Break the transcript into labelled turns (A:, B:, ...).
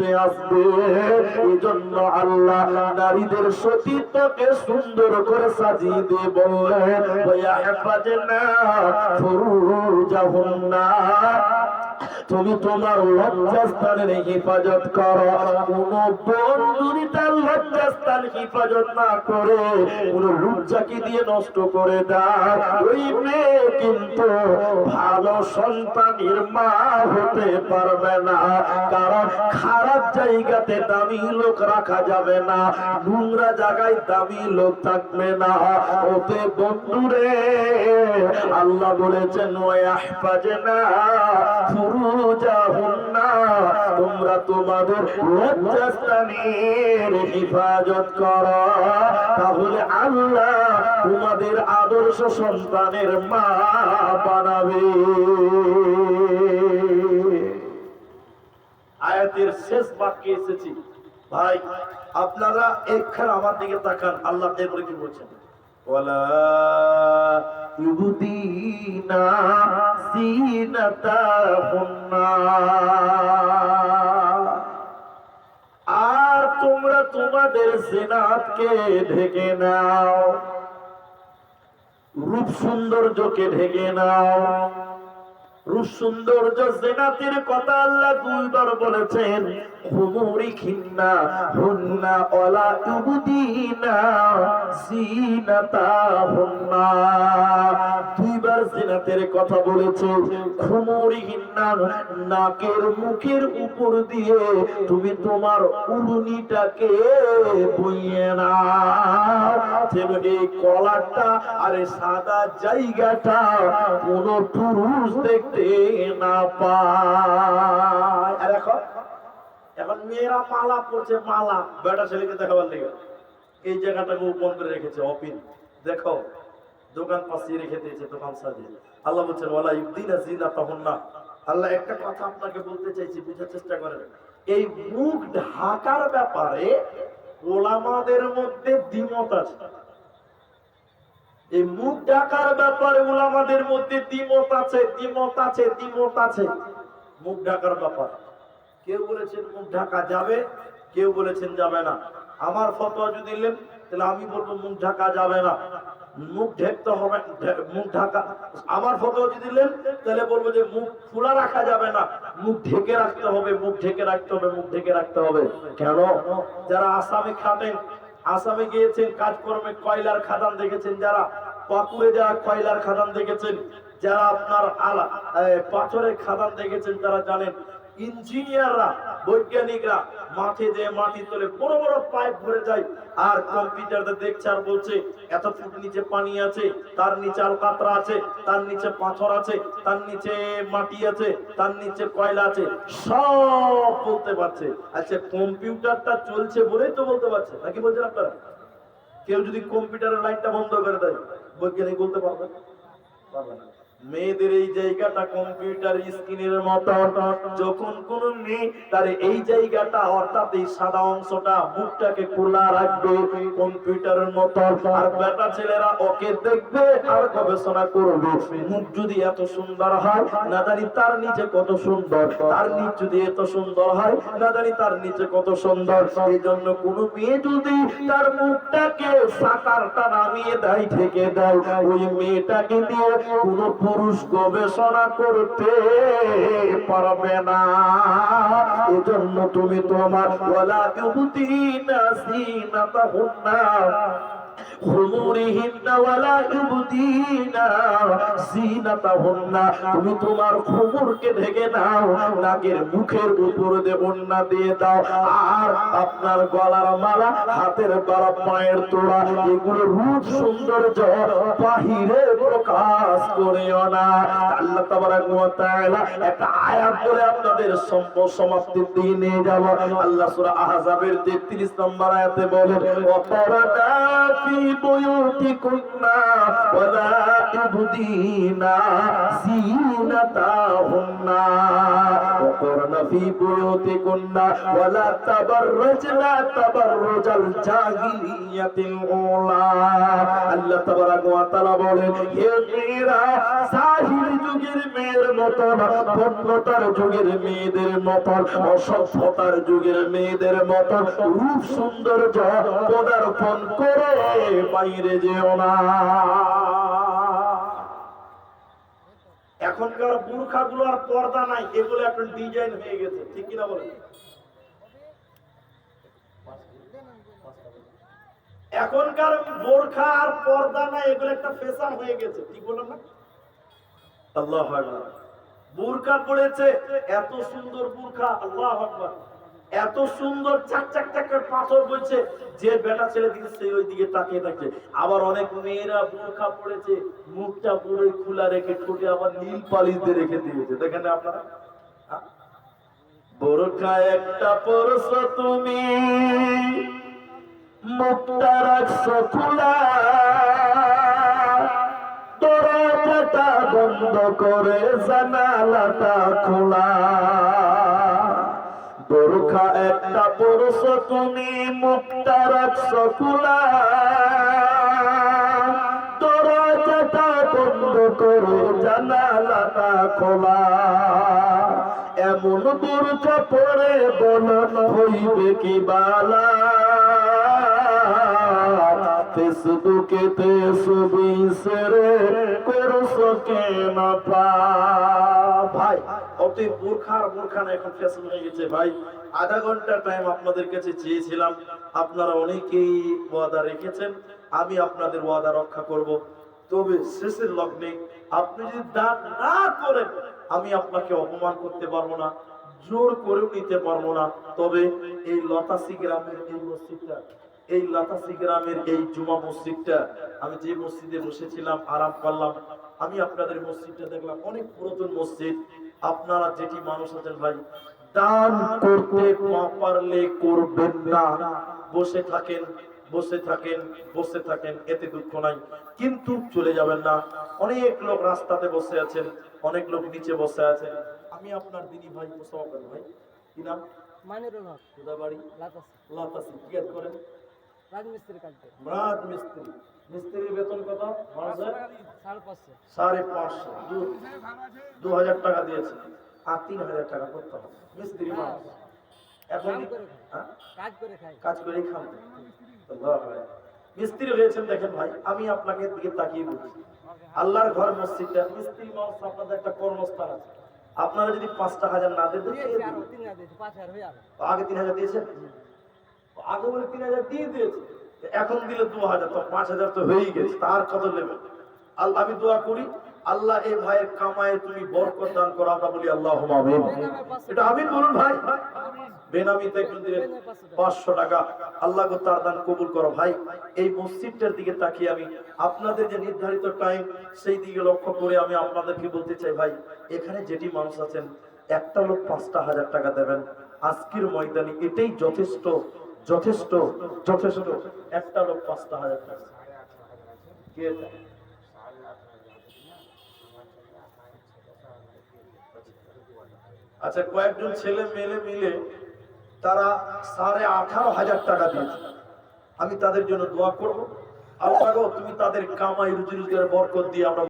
A: দুনিয়াতে আসবে। এই জন্য আল্লাহ নারীদের সতীত্বকে সুন্দর করে সাজিয়ে দিয়ে বললেন তুমি তোমার লজ্জাস্থানের হেফাজত করো। কোন লজ্জাস্থান হেফাজত না করে, কোন লুচ্চাকে দিয়ে নষ্ট করে দেয় ওই মেয়ে কিন্তু ভালো সন্তানের মা হতে পারবে না, কারণ খারাপ জায়গাতে দামি লোক রাখা যাবে না, নোংরা জায়গায় দামি লোক থাকবে না। ওতে বন্ধুরে, আল্লাহ বলেছেন তোমরা তোমাদের লজ্জাস্থানের হেফাজত তাহলে আল্লাহ তোমাদের আদর্শ সন্তানের মা বানাবে। আয়াতের শেষ বাক্যে এসেছি। ভাই, আপনারা একখান আমার দিকে তাকান, আল্লাহ এরপরে কি বলছেন? ওয়ালা ইউদিনা সিনাতাহুন্না। তোমরা তোমাদের সেনাতকে ঢেকে নাও। রূপ সৌন্দর্যকে ঢেকে নাও। রূপ সৌন্দর্য জেনাতের কথা আল্লাহ দুইবার বলেছেন, হুমুরি খিন্না হুন্না ওলা ইউদিনা জিনাতা হুন্না। জিনাতের কথা বলেছে। খুমুরি হিন্না নাকের মুখের উপর দিয়ে তুমি তোমার উড়ুনিটাকে বইয়ে না এই কলারটা আর সাদা জায়গাটা কোন পুরুষ দেখতে না পায়। আর এখন? এখন মেয়েরা মালা পড়ছে মালা। বেটা ছেলেকে দেখাবার লেগে। এই জায়গাটাকে করে রেখেছে অপিন দেখো দোকান পাশে রেখে দিয়েছে দোকান সাজিয়ে। আল্লাহ বলছেন, ওয়ালা ইউদিনা জিনা তখন না আল্লাহ একটা কথা আপনাকে বলতে চাইছি, বুঝার চেষ্টা করেন। এই মুখ ঢাকার ব্যাপারে ওলামাদের মধ্যে দ্বিমত আছে। এই মুখ ঢাকার ব্যাপারে ওলামাদের মধ্যে দ্বিমত আছে দ্বিমত আছে দ্বিমত আছে। মুখ ঢাকার ব্যাপার। কেউ বলেছেন মুখ ঢাকা যাবে, কেউ বলেছেন যাবে না। আমার ফতোয়া যদি দিলেন তাহলে আমি বলব মুখ ঢাকা যাবে না। মুখ ঢেকতে হবে, মুখ ঢাকা। আমার যদি দিলেন তাহলে বলব যে মুখ খোলা রাখা যাবে না। মুখ ঢেকে রাখতে হবে, মুখ ঢেকে রাখতে হবে, মুখ ঢেকে রাখতে হবে। কেন? যারা আসামে খাটেন, আসামে গিয়েছেন, কাজকর্মে কয়লার খাদান দেখেছেন যারা? পাকুড়ে যারা কয়লার খাদান দেখেছেন, যারা আপনার আলা পাথরের খাদান দেখেছেন, তারা জানেন ইঞ্জিনিয়াররা, বৈজ্ঞানিকরা মাঠে যে মাটি তোলে বড় বড় পাইপ ভরে যায় আর কম্পিউটারতে দেখছে আর বলছে, এত ফুট নিচে পানি আছে, তার নিচে আলকাতরা আছে, তার নিচে পাথর আছে, তার নিচে মাটি আছে, তার নিচে কয়লা আছে। সব বলতে পারছে। আচ্ছা কম্পিউটারটা চলছে বলেই তো বলতে পারছে, নাকি বলছেন আপনারা? কেউ যদি কম্পিউটারের লাইটটা বন্ধ করে দেয়, বৈজ্ঞানিক বলতে পারবে? পারবে না। মেয়েদের এই জায়গাটা কম্পিউটার স্ক্রিনের মতো। যখন কোন মেয়ে তার এই জায়গাটা, অর্থাৎ এই সাদা অংশটা, মুখটাকে খোলা রাখবে কম্পিউটারের মতো। আর বেটা ছেলেরা ওকে দেখবে আর গবেষণা করবে। মুখ যদি এত সুন্দর হয়, না জানি তার নিচে কত সুন্দর। তার নিচ যদি এত সুন্দর হয়, না জানি তার নিচে কত সুন্দর। এই জন্য কোন মেয়ে যদি তার মুখটাকে সাকারটা নামিয়ে দেয় থেকে দেয়, ওই মেয়েটাকে দিয়ে কোন পুরুষ গবেষণা করতে পারবে না। এজন্য তুমি তোমার গলা ইউদিনা না সিনা তুমি তোমার খুমুরকে ঢেকে নাও, নাকের মুখের উপর দিয়ে ওন্না দিয়ে দাও। আর আপনার গলার মালা, হাতের গলা, পায়ের তোড়া, এগুলো রূপ সৌন্দর্য বাহিরে প্রকাশ করিও না। আল্লাহ তাবারাক ওয়া তাআলা একটা আয়াত বলে আপনাদের সম্পদ সমাপ্তির দিকে নিয়ে যাব। আল্লাহ সূরা আহজাবের 33 নম্বর আয়াতে বলেন ওয়াকারানা ফি বুয়ুতিকুন্না ওয়ালা ইবদিনা জিনাতাহুন্না وقرن في بيوتكن ولا تبرجن تبرج الجاهلية الأولى আল্লাহ তাবারাক ওয়া তাআলা বলেন হে মেয়েরা জাহিলি যুগের মেয়ের মতন ভগ্নতার যুগের মেয়েদের মতন অসভ্যতার যুগের মেয়েদের মতন রূপ সৌন্দর্য পদার্পণ করে বাইরে যেও না। এখনকার বুরখাগুলো আর পর্দা নাই, এগুলো এখন ডিজাইন হয়ে গেছে, ঠিক কিনা বলেন? এখনকার বোরখা আর পর্দা নাই, এগুলো একটা ফ্যাশন হয়ে গেছে, ঠিক বললাম না? আল্লাহ বুরখা পড়েছে, এত সুন্দর বুরখা, আল্লাহ আকবার। এত সুন্দর চাক চাক চাক পাথর বইছে, যে বেটা ছেলে দিকে সেই ওই দিকে তাকিয়ে থাকে আবার অনেক মেয়েরা বুরখা পড়েছে মুখটা পুরো খোলা রেখে ঠোঁটে আবার নীল পালিশ দিয়ে রেখে দিয়েছে। দেখেন আপনারা? হ্যাঁ? বোরখা একটা পরশ তুমি, মুখটা রাখছো খোলা। দরজাটা বন্ধ করে জানালাটা খোলা। বোরখা একটা পরশ তুমি খোলা। এমন বোরখা পরে বল, হইবে কি বালা? ফেসবুকে তে ছবি সেরে করছ কেন পা? ভাই অতি মূর্খার মূর্খানা এখন ফ্যাশন হয়ে গেছে। ভাই, আধা ঘণ্টা টাইম আপনাদের কাছে চেয়েছিলাম। আপনারা অনেকেই ওয়াদা রেখেছেন, আমি আপনাদের ওয়াদা রক্ষা করব। তবে শেষের লগ্নে আপনি যদি দান না করেন, আমি আপনাকে অপমান করতে পারব না, জোর করেও নিতে পারব না। তবে এই লতাসি গ্রামের এই মসজিদটা, এই লাতাসি গ্রামের এই জুমা মসজিদটা, আমি যে মসজিদে বসেছিলাম, আরাম করলাম আমি আপনাদের মসজিদটা দেখলাম, অনেক পুরাতন মসজিদ। আপনারা যেটি মানুষ আছেন ভাই দান করতে না পারলে করবেন না। বসে থাকেন বসে থাকেন বসে থাকেন এতে দুঃখ নাই। কিন্তু চলে যাবেন না। অনেক লোক রাস্তাতে বসে আছেন অনেক লোক নিচে বসে আছেন। আমি আপনার দিদি ভাই মুসাফর ভাই। কি নাম?
B: হক।
A: বাড়ি?
B: লাতাস।
A: লাতাসি। জিজ্ঞেস করেন?
B: রাজমিস্ত্রি।
A: মিস্ত্রির বেতন কত?
B: সাড়ে পাঁচশো।
A: দু- হাজার টাকা দিয়েছে। আর তিন হাজার টাকা করতে হবে। মিস্ত্রি মানুষ। এখন
B: কাম করে খাই
A: হ্যাঁ?
B: কাজ করে
A: করেই খান মিস্ত্রি হয়েছেন দেখেন ভাই আমি আপনাকে দিকে তাকিয়ে বলছি। আল্লাহর ঘর মসজিদটা মিস্ত্রি মানুষ আপনাদের একটা কর্মস্থান আছে। আপনারা যদি পাঁচটা হাজার না দেন আগে তিন হাজার দিয়েছেন? আগে বলে তিন হাজার দিয়ে দিয়েছে। এখন দিলে দু হাজার তো পাঁচ হাজার তো হয়েই গেছে তার কত নেবে? আল্লাহ আমি দোয়া করি আল্লাহ এই ভাইয়ের কামায় তুমি বরকত দান করো আমরা বলি আল্লাহ আমিন। এটা আমিন বলুন ভাই। বেনামিতে একজন দিলেন পাঁচশো টাকা। আল্লাহ তার দান কবুল করো ভাই। এই মসজিদটার দিকে তাকিয়ে আমি আপনাদের যে নির্ধারিত টাইম সেই দিকে লক্ষ্য করে আমি আপনাদেরকে বলতে চাই ভাই এখানে যেটি মানুষ আছেন একটা লোক পাঁচটা হাজার টাকা দেবেন। আজকের ময়দানে এটাই যথেষ্ট যথেষ্ট যথেষ্ট। একটা লোক পাঁচটা হাজার টাকা। আচ্ছা কয়েকজন ছেলে মেলে মিলে তারা সাড়ে আঠারো হাজার টাকা দিয়েছে। আমি তাদের জন্য দোয়া করব। আল্লাহ তুমি তাদের কামাই রুজি রোজগার বরকত দিয়ে আমরা